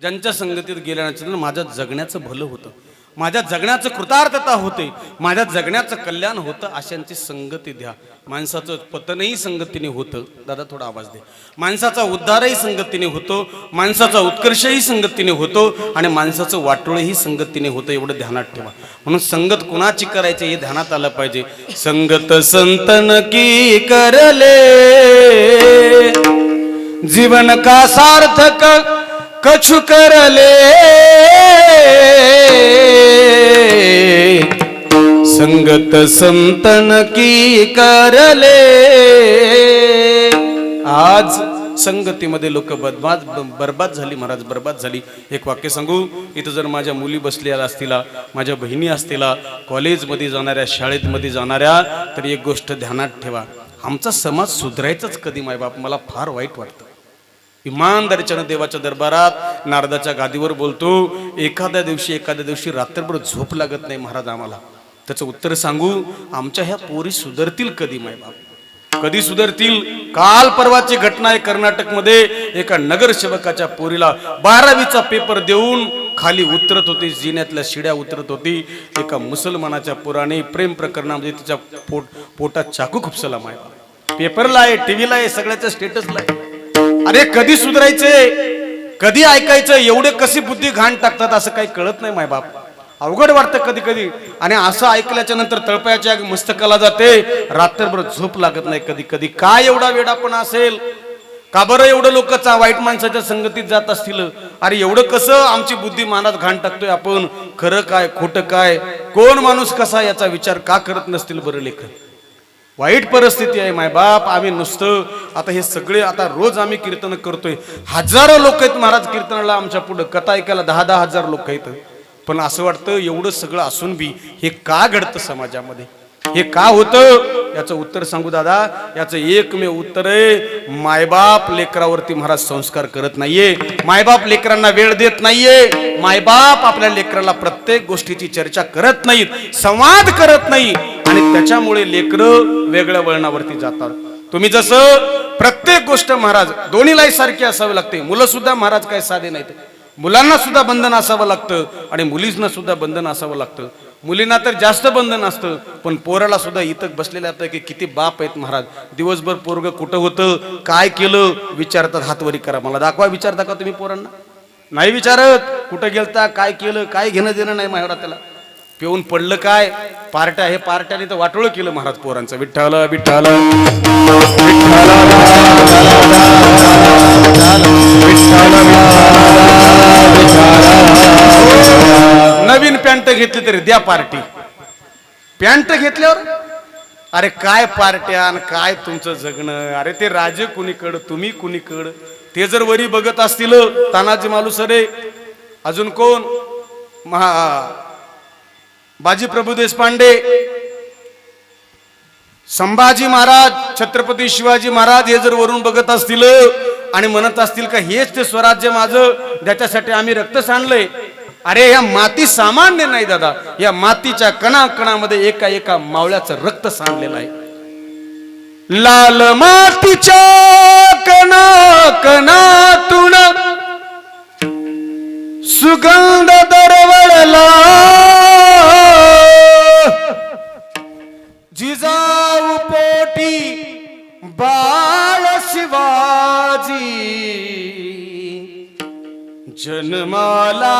ज्यांच्या संगतीत गेल्यानंतर माझ्या जगण्याचं भलं होतं. माझ्या जगण्याचं कृतार्थता होते. माझ्या जगण्याचं कल्याण होतं अशांची संगती द्या. माणसाचं पतनही संगतीने होतं. दादा थोडा आवाज दे. माणसाचा उद्धारही संगतीने होतो. माणसाचा उत्कर्षही संगतीने होतो. आणि माणसाचं वाटोळही संगतीने होतं. एवढं ध्यानात ठेवा. म्हणून संगत कुणाची करायची हे ध्यानात आलं पाहिजे. संगत संतन की करले. जीवन का सार्थक? कछु करले संगत संतन की करले आज संगतीमध्ये लोक बदबाद बरबाद झाली महाराज बरबाद झाली. एक वाक्य सांगू इथं जर माझ्या मुली बसलेल्या असतीला माझ्या बहिणी असतीला कॉलेजमध्ये जाणाऱ्या शाळेमध्ये जाणाऱ्या तर एक गोष्ट ध्यानात ठेवा. आमचा समाज सुधारायचाच कधी मायबाप? मला फार वाईट वाटतं. इमानदारीच्यानं देवाच्या दरबारात नारदाच्या गादीवर बोलतो एखाद्या दिवशी एखाद्या दिवशी रात्रभर झोप लागत नाही महाराज आम्हाला. त्याचं उत्तर सांगू आमच्या ह्या पोरी सुधरतील कधी मायबाप कधी सुधरतील? काल परवाची घटना आहे कर्नाटकमध्ये एका नगरसेवकाच्या पोरीला बारावीचा पेपर देऊन खाली उतरत होती जिन्यातल्या शिड्या उतरत होती. एका मुसलमानाच्या पुराने प्रेम प्रकरणामध्ये तिच्या पोट पोटात चाकू खुपसला मायबाप पेपरला आहे टीव्हीला आहे सगळ्याच्या स्टेटसला आहे. अरे कधी सुधारायचे? कधी ऐकायचं? एवढे कशी बुद्धी घाण टाकतात असं काही कळत नाही माय बाप. अवघड वाटतं कधी कधी. आणि असं ऐकल्याच्या नंतर तळपायाच्या मस्तकाला जाते. रात्रभर झोप लागत नाही कधी कधी. काय एवढा वेडापणा असेल? का बरं एवढं लोक वाईट माणसाच्या संगतीत जात असतील? अरे एवढं कसं आमची बुद्धी मानात घाण टाकतोय आपण? खरं काय? खोटं काय? कोण माणूस कसा याचा विचार का करत नसतील बरं लेखन? वाईट परिस्थिती आहे मायबाप आम्ही नुसतं आता हे सगळे आता रोज आम्ही कीर्तन करतोय. हजारो लोक आहेत महाराज कीर्तनाला आमच्या पुढं. कथा ऐकायला दहा दहा हजार लोक आहेत. पण असं वाटतं एवढं सगळं असून बी हे का घडतं समाजामध्ये? हे का होतं? याचं उत्तर सांगू दादा. याचं एकमेव उत्तर आहे मायबाप लेकरावरती महाराज संस्कार करत नाहीये. मायबाप लेकरांना वेळ देत नाहीये. मायबाप आपल्या लेकराला प्रत्येक गोष्टीची चर्चा करत नाहीत. संवाद करत नाही. आणि त्याच्यामुळे लेकरं वेगळ्या वळणावरती जातात. तुम्ही जसं प्रत्येक गोष्ट महाराज दोन्हीलाही सारखी असावी लागते. मुलं सुद्धा महाराज काही साधे नाहीत. मुलांना सुद्धा बंधन असावं लागतं आणि मुलींना सुद्धा बंधन असावं लागतं. मुलींना तर जास्त बंधन असतं पण पोराला सुद्धा इथं बसलेल्यापैकी किती बाप आहेत महाराज. दिवसभर पोरग कुठं होतं काय केलं विचारतात हातवरी करा. मला दाखवा विचारता का तुम्ही पोरांना? नाही विचारत. कुठं गेलता काय केलं काय घेणं देणं नाही माझ्या त्याला. पिऊन पडलं काय? पार्ट्या हे पार्ट्याने तर वाटोळ केलं महाराज पोरांचं. विठ्ठल विठ्ठल नवीन पॅन्ट घेतली तरी द्या पार्टी. पॅन्ट घेतल्यावर? अरे काय पार्ट्या आणि काय तुमचं जगणं? अरे ते राजे कुणीकड तुम्ही कुणीकड? ते जर वरी बघत असतील तानाजी मालुसरे अजून कोण? महा बाजी प्रभू देशपांडे संभाजी महाराज छत्रपती शिवाजी महाराज हे जर वरून बघत असतील आणि म्हणत असतील का हेच ते स्वराज्य माझं ज्याच्यासाठी आम्ही रक्त सांडलंय. अरे या माती सामान्य नाही दादा. या मातीच्या कणाकणामध्ये एका एका मावळ्याचं रक्त सांडलेलं आहे. लाल मातीच्या कणा कणातून सुगंध दरवळला. जन्माला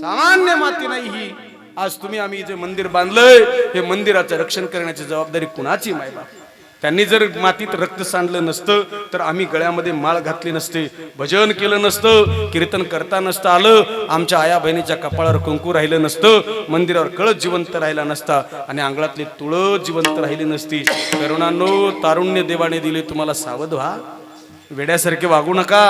सामान्य माती नाही ही. आज तुम्ही आम्ही जे मंदिर बांधलंय हे मंदिराचं रक्षण करण्याची जबाबदारी कुणाची मायबा त्यांनी जर मातीत रक्त सांडलं नसतं तर आम्ही गळ्यामध्ये माळ घातली नसते भजन केलं नसतं कीर्तन करता नसतं आलं आमच्या आया बहिणीच्या कपाळावर कुंकू राहिलं नसतं मंदिरावर कळत जिवंत राहिला नसता आणि अंगणातली तुळस जिवंत राहिली नसती. तरुणांनो तारुण्य देवाने दिले तुम्हाला सावध व्हा. वेड्यासारखे वागू नका.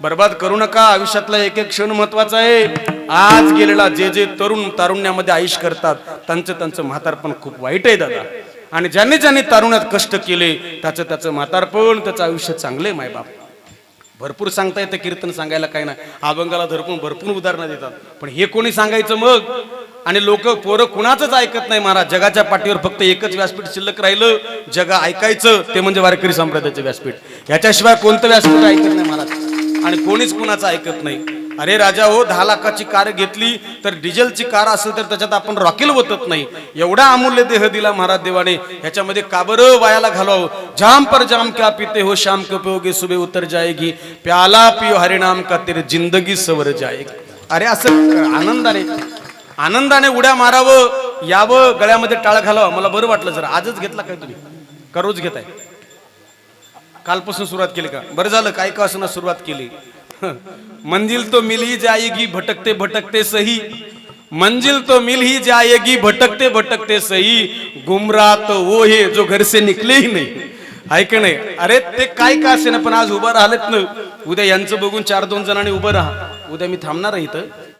बर्बाद करू नका. आयुष्यातला एक एक क्षण महत्त्वाचा आहे. आज गेलेला जे जे तरुण तारुण्यामध्ये आयुष करतात त्यांचं त्यांचं म्हातारपण खूप वाईट आहे दादा. आणि ज्यांनी ज्यांनी तारुण्यात कष्ट केले त्याचं त्याचं म्हातारपण त्याचं आयुष्य माय मायबाप. भरपूर सांगता येतं कीर्तन सांगायला काय नाही. अभंगाला धरपून भरपूर उदाहरणं देतात. पण हे कोणी सांगायचं मग? आणि लोक पोरं कुणाचंच ऐकत नाही महाराज? जगाच्या पाठीवर फक्त एकच व्यासपीठ शिल्लक राहिलं जग ऐकायचं ते म्हणजे वारकरी संप्रदायाचं व्यासपीठ. याच्याशिवाय कोणतं व्यासपीठ ऐकत नाही महाराज. आणि कोणीच कुणाचं ऐकत नाही. अरे राजा हो दहा लाखाची कार घेतली तर डिझेलची कार असेल तर त्याच्यात आपण रॉकेल वतत नाही. एवढा अमूल्य देह दिला महाराज देवाने. ह्याच्यामध्ये का बरं वायाला घालवावं? जाम पर जाम क्या पिते हो शाम को पिओगे सुबे उतर जाएगी. प्याला पियो हरिनाम का तेरे जिंदगी सवर जाएगी. अरे असं आनंदाने आनंदाने उड्या मारावं यावं गळ्यामध्ये टाळ घालावं. मला बरं वाटलं जर. आजच घेतला काय तुम्ही? का रोज घेताय. कालपासून सुरुवात केली का? बरं झालं काय का असं सुरुवात केली. मंजिल तो मिल ही जाएगी भटकते भटकते सही. मंजिल तो मिल ही जाएगी भटकते भटकते सही. गुमराह तो वो हे जो घर से निकले ही नाही. ऐक नाही? अरे ते काय का असे ना पण आज उभं राहिलेत ना? उद्या यांचं बघून चार दोन जणांनी उभं राहा. उद्या मी थांबणार आहे इथं.